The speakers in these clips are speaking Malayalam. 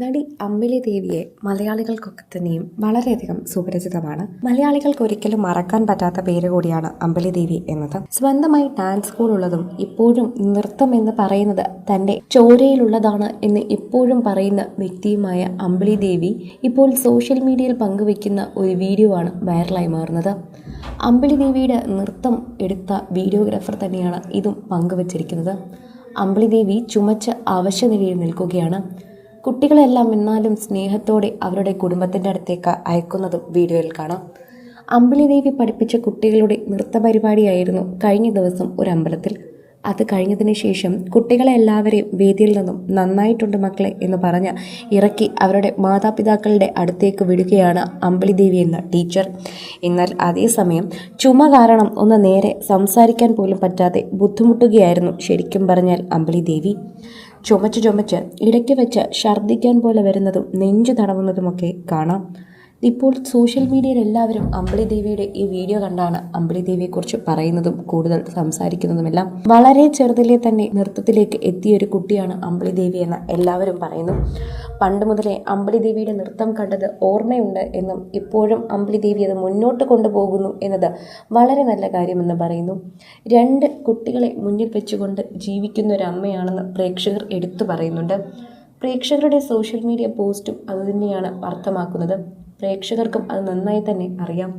നടി അമ്പിളി ദേവിയെ മലയാളികൾക്കൊക്കെ തന്നെയും വളരെയധികം സുപരിചിതമാണ്. മലയാളികൾക്ക് ഒരിക്കലും മറക്കാൻ പറ്റാത്ത പേര് കൂടിയാണ് അമ്പിളി ദേവി എന്നത്. സ്വന്തമായി ഡാൻസ് സ്കൂൾ ഉള്ളതും ഇപ്പോഴും നൃത്തം എന്ന് പറയുന്നത് തന്റെ ചോരയിലുള്ളതാണ് എന്ന് ഇപ്പോഴും പറയുന്ന വ്യക്തിയുമായ അമ്പിളി ദേവി ഇപ്പോൾ സോഷ്യൽ മീഡിയയിൽ പങ്കുവെക്കുന്ന ഒരു വീഡിയോ ആണ് വൈറലായി മാറുന്നത്. അമ്പിളി ദേവിയുടെ നൃത്തം എടുത്ത വീഡിയോഗ്രാഫർ തന്നെയാണ് ഇതും പങ്കുവച്ചിരിക്കുന്നത്. അമ്പിളി ദേവി ചുമച്ച് അവശനിലയിൽ നിൽക്കുകയാണ്. കുട്ടികളെല്ലാം എന്നാലും സ്നേഹത്തോടെ അവരുടെ കുടുംബത്തിന്റെ അടുത്തേക്ക് അയക്കുന്നതും വീഡിയോയിൽ കാണാം. അമ്പിളി ദേവി പഠിപ്പിച്ച കുട്ടികളുടെ നൃത്ത പരിപാടിയായിരുന്നു കഴിഞ്ഞ ദിവസം ഒരു അമ്പലത്തിൽ. അത് കഴിഞ്ഞതിന് ശേഷം കുട്ടികളെ എല്ലാവരെയും വേദിയിൽ നിന്നും നന്നായിട്ടുണ്ട് മക്കളെ എന്ന് പറഞ്ഞ് ഇറക്കി അവരുടെ മാതാപിതാക്കളുടെ അടുത്തേക്ക് വിടുകയാണ് അമ്പിളി ദേവി എന്ന ടീച്ചർ. എന്നാൽ അതേസമയം ചുമ കാരണം ഒന്ന് നേരെ സംസാരിക്കാൻ പോലും പറ്റാതെ ബുദ്ധിമുട്ടുകയായിരുന്നു ശരിക്കും പറഞ്ഞാൽ അമ്പിളി ദേവി. ചുമച്ച് ചുമച്ച് ഇടയ്ക്ക് വെച്ച് ഛർദ്ദിക്കാൻ പോലെ വരുന്നതും നെഞ്ചു തടവുന്നതുമൊക്കെ കാണാം. ഇപ്പോൾ സോഷ്യൽ മീഡിയയിൽ എല്ലാവരും അമ്പിളി ദേവിയുടെ ഈ വീഡിയോ കണ്ടാണ് അമ്പിളി ദേവിയെക്കുറിച്ച് പറയുന്നതും കൂടുതൽ സംസാരിക്കുന്നതുമെല്ലാം വളരെ ചെറുതിലെ തന്നെ നൃത്തത്തിലേക്ക് എത്തിയ ഒരു കുട്ടിയാണ് അമ്പിളി ദേവി എന്ന് എല്ലാവരും പറയുന്നു. പണ്ട് മുതലേ അമ്പിളി ദേവിയുടെ നൃത്തം കണ്ടത് ഓർമ്മയുണ്ട് എന്നും ഇപ്പോഴും അമ്പിളി ദേവി അത് മുന്നോട്ട് കൊണ്ടുപോകുന്നു എന്നത് വളരെ നല്ല കാര്യമെന്ന് പറയുന്നു. രണ്ട് കുട്ടികളെ മുന്നിൽ വെച്ചുകൊണ്ട് ജീവിക്കുന്ന ഒരു അമ്മയാണെന്ന് പ്രേക്ഷകർ എടുത്തു പറയുന്നുണ്ട്. പ്രേക്ഷകരുടെ സോഷ്യൽ മീഡിയ പോസ്റ്റും അതുതന്നെയാണ് അർത്ഥമാക്കുന്നത്. പ്രേക്ഷകർക്കും അത് നന്നായി തന്നെ അറിയാം.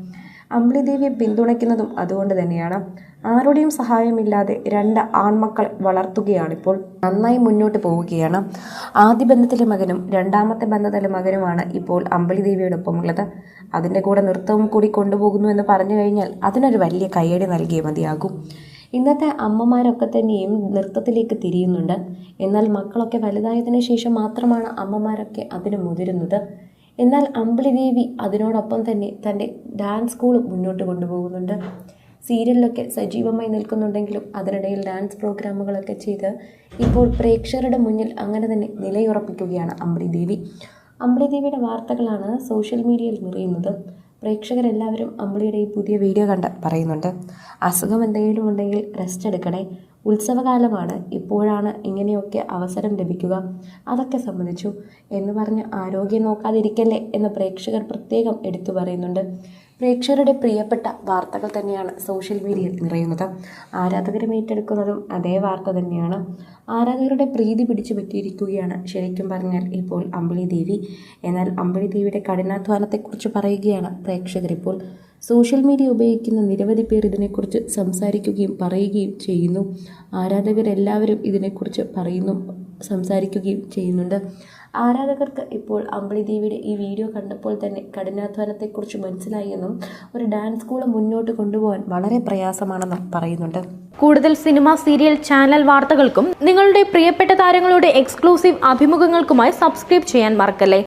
അമ്പിളി ദേവിയെ പിന്തുണയ്ക്കുന്നതും അതുകൊണ്ട് തന്നെയാണ്. ആരുടെയും സഹായമില്ലാതെ രണ്ട് ആൺമക്കൾ വളർത്തുകയാണിപ്പോൾ നന്നായി മുന്നോട്ട് പോവുകയാണ്. ആദ്യ ബന്ധത്തിലെ മകനും രണ്ടാമത്തെ ബന്ധത്തിലെ മകനുമാണ് ഇപ്പോൾ അമ്പിളി ദേവിയോടൊപ്പമുള്ളത്. അതിന്റെ കൂടെ നൃത്തവും കൂടി കൊണ്ടുപോകുന്നു എന്ന് പറഞ്ഞു കഴിഞ്ഞാൽ അതിനൊരു വലിയ കയ്യടി നൽകിയ മതിയാകും. ഇന്നത്തെ അമ്മമാരൊക്കെ തന്നെയും നൃത്തത്തിലേക്ക് തിരിയുന്നുണ്ട്. എന്നാൽ മക്കളൊക്കെ വലുതായതിനു ശേഷം മാത്രമാണ് അമ്മമാരൊക്കെ അതിന് മുതിരുന്നത്. എന്നാൽ അമ്പിളി ദേവി അതിനോടൊപ്പം തന്നെ തന്റെ ഡാൻസ് സ്കൂൾ മുന്നോട്ട് കൊണ്ടുപോകുന്നുണ്ട്. സീരിയലിലൊക്കെ സജീവമായി നിൽക്കുന്നുണ്ടെങ്കിലും അതിനിടയിൽ ഡാൻസ് പ്രോഗ്രാമുകളൊക്കെ ചെയ്ത് ഇപ്പോൾ പ്രേക്ഷകരുടെ മുന്നിൽ അങ്ങനെ തന്നെ നിലയുറപ്പിക്കുകയാണ് അമ്പിളി ദേവി അമ്പിളി ദേവിയുടെ വാർത്തകളാണ് സോഷ്യൽ മീഡിയയിൽ നിറയുന്നത്. പ്രേക്ഷകരെല്ലാവരും അമ്പിളിയുടെ ഈ പുതിയ വീഡിയോ കണ്ട് പറയുന്നുണ്ട്. അസുഖം എന്തെങ്കിലും ഉണ്ടെങ്കിൽ റെസ്റ്റ് എടുക്കണേ. ഉത്സവകാലമാണ്. ഇപ്പോഴാണ് ഇങ്ങനെയൊക്കെ അവസരം ലഭിക്കുക. അതൊക്കെ സംബന്ധിച്ചു എന്ന് പറഞ്ഞ് ആരോഗ്യം നോക്കാതിരിക്കല്ലേ എന്ന് പ്രേക്ഷകർ പ്രത്യേകം എടുത്തു പറയുന്നുണ്ട്. പ്രേക്ഷകരുടെ പ്രിയപ്പെട്ട വാർത്തകൾ തന്നെയാണ് സോഷ്യൽ മീഡിയയിൽ നിറയുന്നത്. ആരാധകരും ഏറ്റെടുക്കുന്നതും അതേ വാർത്ത തന്നെയാണ്. ആരാധകരുടെ പ്രീതി പിടിച്ചു പറ്റിയിരിക്കുകയാണ് ശരിക്കും പറഞ്ഞാൽ ഇപ്പോൾ അമ്പിളി ദേവി എന്നാൽ അമ്പിളി ദേവിയുടെ കഠിനാധ്വാനത്തെക്കുറിച്ച് പറയുകയാണ് പ്രേക്ഷകരിപ്പോൾ. സോഷ്യൽ മീഡിയ ഉപയോഗിക്കുന്ന നിരവധി പേർ ഇതിനെക്കുറിച്ച് സംസാരിക്കുകയും പറയുകയും ചെയ്യുന്നു. ആരാധകരെല്ലാവരും ഇതിനെക്കുറിച്ച് പറയുന്നു സംസാരിക്കുകയും ചെയ്യുന്നുണ്ട്. ആരാധകർക്ക് ഇപ്പോൾ അമ്പിളി ദേവിയുടെ ഈ വീഡിയോ കണ്ടപ്പോൾ തന്നെ കഠിനാധ്വാനത്തെക്കുറിച്ച് മനസ്സിലായെന്നും ഒരു ഡാൻസ് സ്കൂൾ മുന്നോട്ട് കൊണ്ടുപോകാൻ വളരെ പ്രയാസമാണെന്നും പറയുന്നുണ്ട്. കൂടുതൽ സിനിമ സീരിയൽ ചാനൽ വാർത്തകൾക്കും നിങ്ങളുടെ പ്രിയപ്പെട്ട താരങ്ങളുടെ എക്സ്ക്ലൂസീവ് അഭിമുഖങ്ങൾക്കുമായി സബ്സ്ക്രൈബ് ചെയ്യാൻ മറക്കല്ലേ?